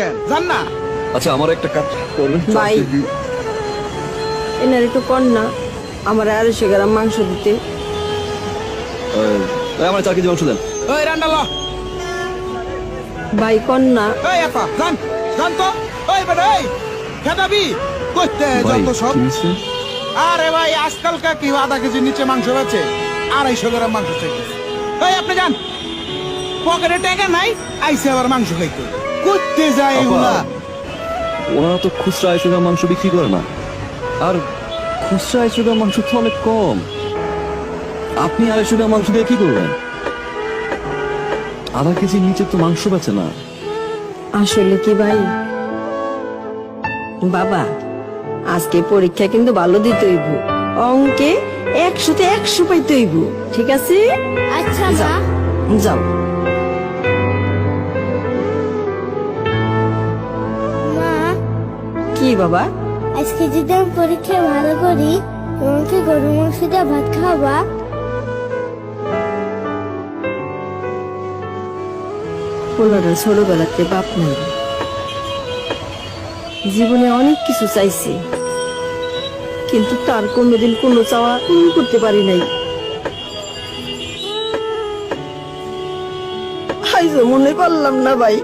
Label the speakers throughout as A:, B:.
A: কেন? জান না।
B: আচ্ছা আমার একটা কাজ করবেন
C: ভাই। এনার একটু কর না আমার আড়াইশো গ্রাম মাংস দিতে।
B: আমার চার কেজি মাংস দেন।
A: ওই রান্ডাল
C: ভাই কর না।
A: এই আপা জান জান তো। ওই বেটা এই খেদাবি
B: ভাই
A: যত সব।
B: কি
A: আরে ভাই আজকালকার কি আধা কেজির নিচে মাংস বেচে আড়াইশো গ্রাম মাংস চাইতেছে। এই আপনি যান। পকেটে টাকা নাই আইসে আবার মাংস খাইতে করতে যায় এগুলা
B: ওনারা তো খুচরা গ্রাম মাংস বিক্রি করে না। আর খুচরা গ্রাম মাংস তো অনেক কম। আপনি মাংস দিয়ে কি করবেন? আধা কেজির নিচে তো মাংস বেচে না।
C: আসলে কি ভাই? বাবা আজকে পরীক্ষা কিন্তু ভালো দিতে হইব। অঙ্কে একশোতে একশো পাইতে হইব। ঠিক আছে?
D: আচ্ছা
C: যাও। কি বাবা?
D: আজকে যদি আমি পরীক্ষায় ভালো করি তোমাকে গরু মাংস দিয়ে ভাত খাওয়াবা।
C: পোলাটা ছোটবেলাতে বাপ নাই জীবনে অনেক কিছু চাইছে কিন্তু তার কোনোদিন কোনো চাওয়া করতে পারি নাই। আইজো মনে করলাম না ভাই।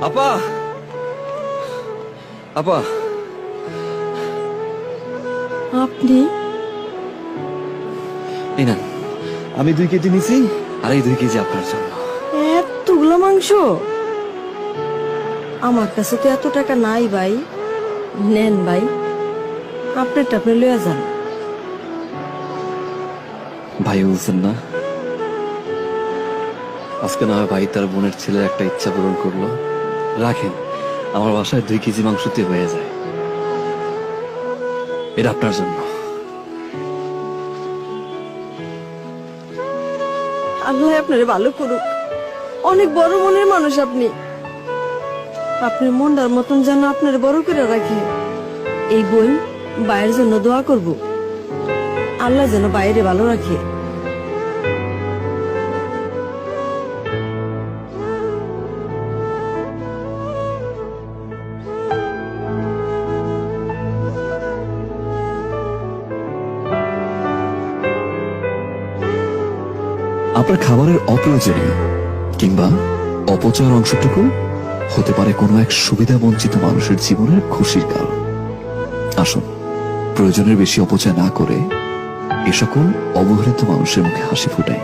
B: আপা! আপা!
C: আপনি?
B: এই না আমি দুই কেজি নিছি। আর এই দুই কেজি আপনার জন্য।
C: এতগুলো মাংস? আমার কাছে তো এত টাকা নাই ভাই। নেন ভাই। আপনারটা আপনি লয়ে যান।
B: ভাই বলছেন না? আজকে না হয় ভাই তার বোনের ছেলের একটা ইচ্ছা পূরণ করল। রাখেন, আমার বাসায় দুই কেজি মাংসতে হয়ে যায়। এটা আপনার জন্য।
C: আল্লাহ আপনার ভালো করুক। অনেক বড় মনের মানুষ আপনি। আপনার মনটার মতন যেন আপনার বড় করে রাখে। এই বই বাইরের জন্য দোয়া করব। আল্লাহ যেন বাইরে ভালো রাখে।
B: আপনার খাবারের অপ্রয়োজনীয় কিংবা অপচয়ের অংশটুকু হতে পারে কোনো এক সুবিধা বঞ্চিত মানুষের জীবনের খুশির কারণ। আসুন, প্রয়োজনের বেশি অপচয় না করে এ সকল অবহেলিত মানুষের মুখে হাসি ফুটাই।